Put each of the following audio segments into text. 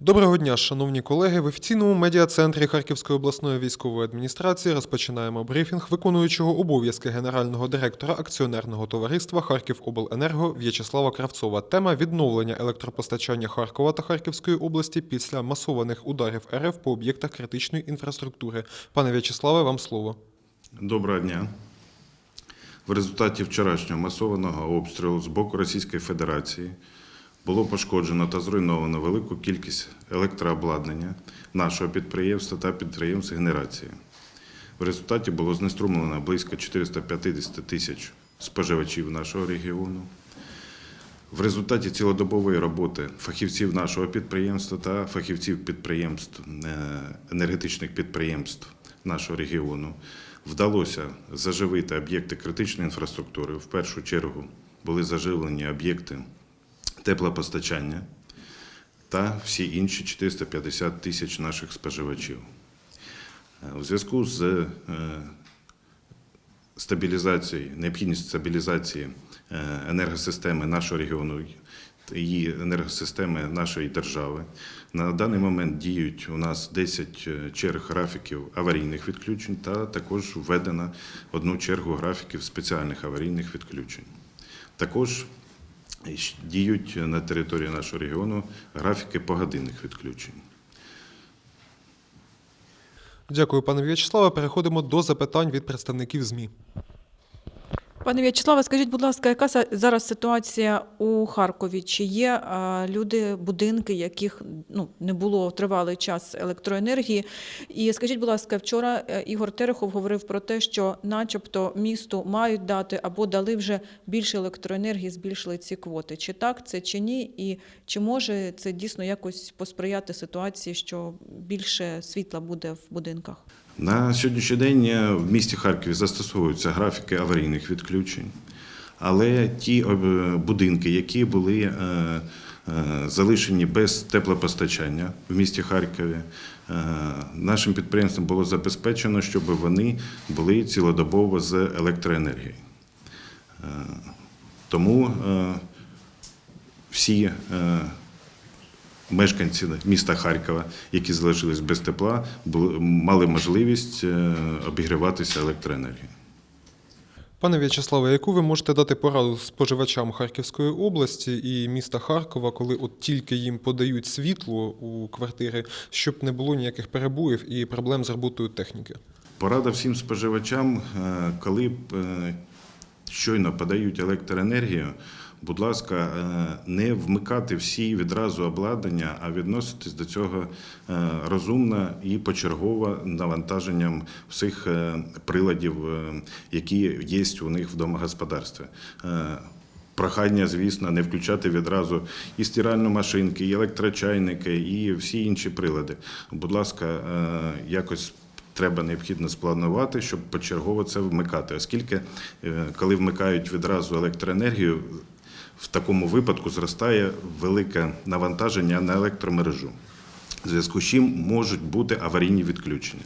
Доброго дня, шановні колеги. В офіційному медіа-центрі Харківської обласної військової адміністрації розпочинаємо брифінг виконуючого обов'язки генерального директора акціонерного товариства Харківобленерго В'ячеслава Кравцова. Тема відновлення електропостачання Харкова та Харківської області після масованих ударів РФ по об'єктах критичної інфраструктури. Пане В'ячеславе, вам слово. Доброго дня. В результаті вчорашнього масованого обстрілу з боку Російської Федерації було пошкоджено та зруйновано велику кількість електрообладнання нашого підприємства та підприємств генерації. В результаті було знеструмлено близько 450 тисяч споживачів нашого регіону. В результаті цілодобової роботи фахівців нашого підприємства та фахівців підприємств е, енергетичних підприємств нашого регіону вдалося заживити об'єкти критичної інфраструктури. В першу чергу були заживлені об'єкти теплопостачання та всі інші 450 тисяч наших споживачів. Е, У зв'язку з е, стабілізації, необхідність стабілізації е, енергосистеми нашого регіону і енергосистеми нашої держави. На даний момент діють у нас 10 черг графіків аварійних відключень та також введено одну чергу графіків спеціальних аварійних відключень. Також діють на території нашого регіону графіки погодинних відключень. Дякую, пане В'ячеславе. Переходимо до запитань від представників ЗМІ. Пане В'ячеславе, скажіть, будь ласка, яка зараз ситуація у Харкові? Чи є люди, будинки, яких ну, не було тривалий час електроенергії? І скажіть, будь ласка, вчора е, Ігор Терехов говорив про те, що, начебто, місту мають дати або дали вже більше електроенергії, збільшили ці квоти. Чи так це чи ні? І чи може це дійсно якось посприяти ситуації, що більше світла буде в будинках? На сьогоднішній день е, в місті Харкові застосовуються графіки аварійних відключень, але ті е, будинки, які були е, залишені без теплопостачання в місті Харкові, нашим підприємством було забезпечено, щоб вони були цілодобово з електроенергією. Тому всі мешканці міста Харкова, які залишились без тепла, мали можливість е, обігріватися електроенергією. Пане В'ячеславе, яку ви можете дати пораду споживачам Харківської області і міста Харкова, коли от тільки їм подають світло у квартири, щоб не було ніяких перебоїв і проблем з роботою техніки? Порада всім споживачам, е, коли е, щойно подають електроенергію, будь ласка, е, не вмикати всі відразу обладнання, а відноситись до цього е, розумно і почергово навантаженням всіх е, приладів, які є у них в домогосподарстві. Прохання, звісно, не включати відразу і стиральну машинки, і електрочайники, і всі інші прилади. Будь ласка, якось треба необхідно спланувати, щоб почергово це вмикати. Оскільки, коли вмикають відразу електроенергію, в такому випадку зростає велике навантаження на електромережу, в зв'язку з чим можуть бути аварійні відключення.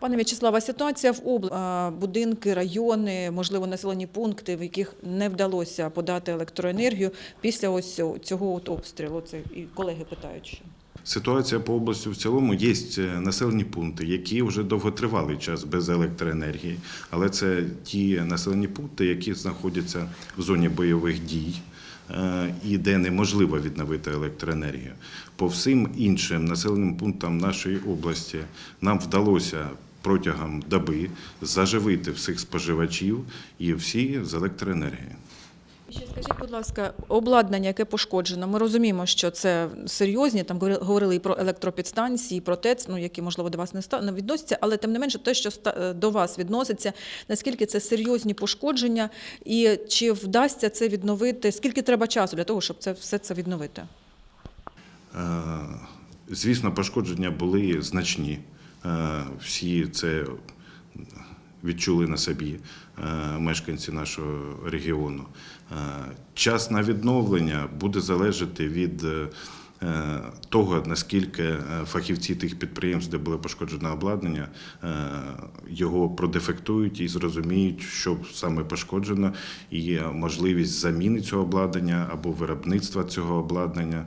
Пане В'ячеславе, ситуація в області, будинки, райони, можливо, населені пункти, в яких не вдалося подати електроенергію після ось цього- от обстрілу. Це і колеги питають. Ситуація по області в цілому є населені пункти, які вже довготривалий час без електроенергії, але це ті населені пункти, які знаходяться в зоні бойових дій. е, І де неможливо відновити електроенергію. По всім іншим населеним пунктам нашої області нам вдалося протягом доби заживити всіх споживачів і всі з електроенергією. Ще скажіть, будь ласка, обладнання, яке пошкоджено, ми розуміємо, що це серйозні, там говорили і про електропідстанції, і про ТЕЦ, ну, які, можливо, до вас не відносяться, але тим не менше, те, що е, до вас відноситься, наскільки це серйозні пошкодження, і чи вдасться це відновити, скільки треба часу для того, щоб це все це відновити? Е, Звісно, пошкодження були значні. Е, Всі це відчули на собі е, мешканці нашого регіону. Е, Час на відновлення буде залежати від е, того, наскільки фахівці тих підприємств, де було пошкоджене обладнання, його продефектують і зрозуміють, що саме пошкоджено, і можливість заміни цього обладнання або виробництва цього обладнання.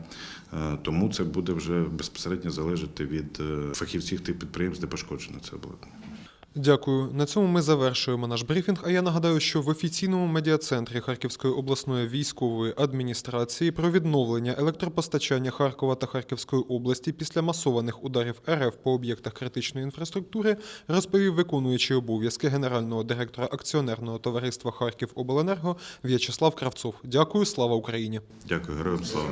Тому це буде вже безпосередньо залежати від фахівців тих підприємств, де пошкоджено це обладнання. Дякую. На цьому ми завершуємо наш брифінг. А я нагадаю, що в офіційному медіа-центрі Харківської обласної військової адміністрації про відновлення електропостачання Харкова та Харківської області після масованих ударів РФ по об'єктах критичної інфраструктури розповів виконуючий обов'язки генерального директора акціонерного товариства Харків Обленерго В'ячеслав Кравцов. Дякую, слава Україні! Дякую, героям слава.